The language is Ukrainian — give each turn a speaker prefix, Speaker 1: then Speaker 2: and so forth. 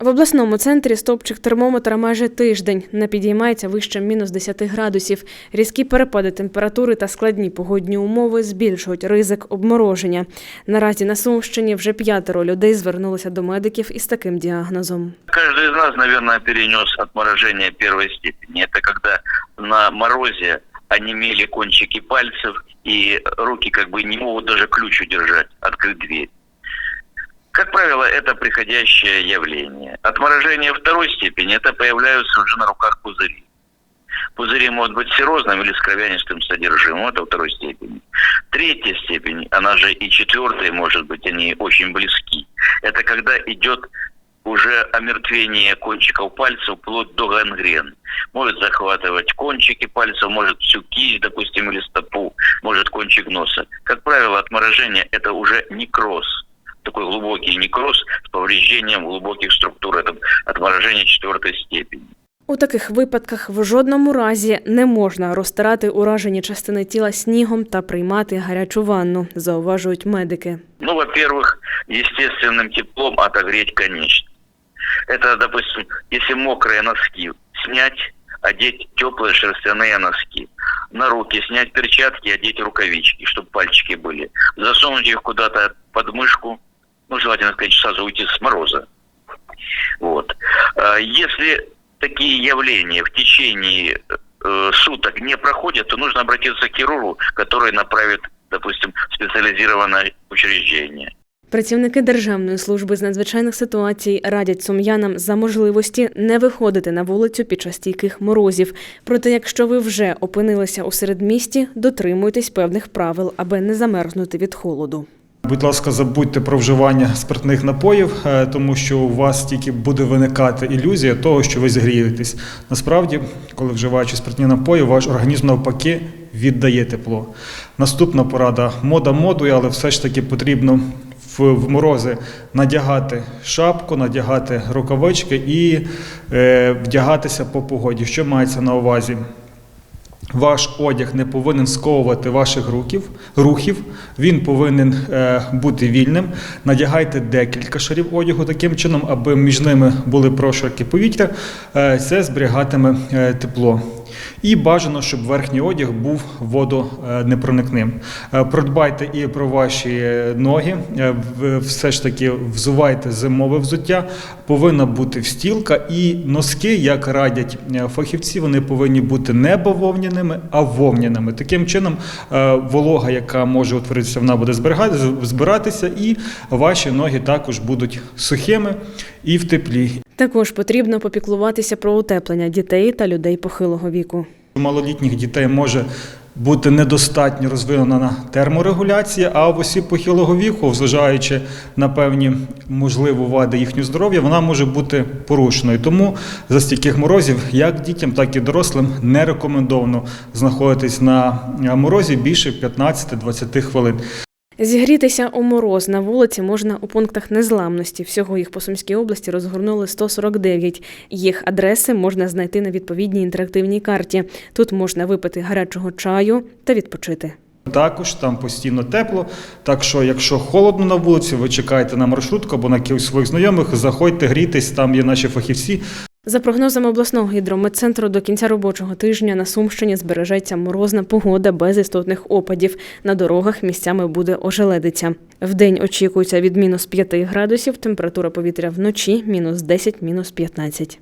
Speaker 1: В обласному центрі стопчик термометра майже тиждень не підіймається вище мінус 10 градусів. Різкі перепади температури та складні погодні умови збільшують ризик обмороження. Наразі на Сумщині вже п'ятеро людей звернулися до медиків із таким діагнозом.
Speaker 2: Каждый из нас, наверное, перенес отморожение первой степени. Это когда на морозе онемели кончики пальцев, и руки как бы не могут даже ключ удержать, открыть дверь. Как правило, это приходящее явление. Отморожение второй степени – это появляются уже на руках пузыри. Пузыри могут быть серозным или с кровянистым содержимым, это второй степени. Третья степень, она же и четвертая, может быть, они очень близки. Это когда идет уже омертвение кончиков пальцев вплоть до гангрен. Может захватывать кончики пальцев, может всю кисть, допустим, или стопу, может кончик носа. Как правило, отморожение – это уже некроз. Такой глубокий некроз с повреждением глубоких структур. Это отморожение четвертой степени.
Speaker 1: У таких випадках в жодному разі не можна розтирати уражені частини тіла снігом та приймати гарячу ванну, зауважують медики.
Speaker 2: Ну, во-первых, естественным теплом отогреть конечность. Это, допустим, если мокрые носки, снять, одеть теплые шерстяные носки. На руки снять перчатки, одеть рукавички, чтобы пальчики были. Засунуть их куда-то под мышку, ну, желательно сказать, сразу уйти с мороза. Вот. Если такие явления в течение э, суток не проходят, то нужно обратиться к хирургу, который направит, допустим, в специализированное учреждение.
Speaker 1: Працівники Державної служби з надзвичайних ситуацій радять сум'янам за можливості не виходити на вулицю під час стійких морозів. Проте, якщо ви вже опинилися у середмісті, дотримуйтесь певних правил, аби не замерзнути від холоду.
Speaker 3: Будь ласка, забудьте про вживання спиртних напоїв, е, тому що у вас тільки буде виникати ілюзія того, що ви зігрієтесь. Насправді, коли вживаючи спиртні напої, ваш організм навпаки віддає тепло. Наступна порада мода модою, але все ж таки потрібно в, в морози надягати шапку, надягати рукавички і е, вдягатися по погоді. Що мається на увазі? Ваш одяг не повинен сковувати ваших руків, рухів, він повинен е, бути вільним. Надягайте декілька шарів одягу таким чином, аби між ними були прошарки повітря. Е, це зберігатиме е, тепло. І бажано, щоб верхній одяг був водонепроникним. Е, Продбайте і про ваші е, ноги. Е, Все ж таки взувайте зимове взуття. Повинна бути встілка і носки, як радять фахівці, вони повинні бути не бавовняними, а вовняними. Таким чином, волога, яка може утворитися, вона буде збиратися, і ваші ноги також будуть сухими і в теплі.
Speaker 1: Також потрібно попіклуватися про утеплення дітей та людей похилого віку.
Speaker 3: У малолітніх дітей може бути недостатньо розвинена терморегуляція, а в осіб похилого віку, зважаючи на певні можливі вади їхнього здоров'я, вона може бути порушеною. Тому за стійких морозів як дітям, так і дорослим не рекомендовано знаходитись на морозі більше 15-20 хвилин.
Speaker 1: Зігрітися у мороз на вулиці можна у пунктах незламності. Всього їх по Сумській області розгорнули 149. Їх адреси можна знайти на відповідній інтерактивній карті. Тут можна випити гарячого чаю та відпочити.
Speaker 3: Також там постійно тепло. Так що, якщо холодно на вулиці, ви чекаєте на маршрутку або на своїх знайомих, заходьте, грійтесь, там є наші фахівці.
Speaker 1: За прогнозами обласного гідрометцентру, до кінця робочого тижня на Сумщині збережеться морозна погода без істотних опадів. На дорогах місцями буде ожеледиця. Вдень очікується від мінус 5 градусів, температура повітря вночі мінус 10, мінус 15.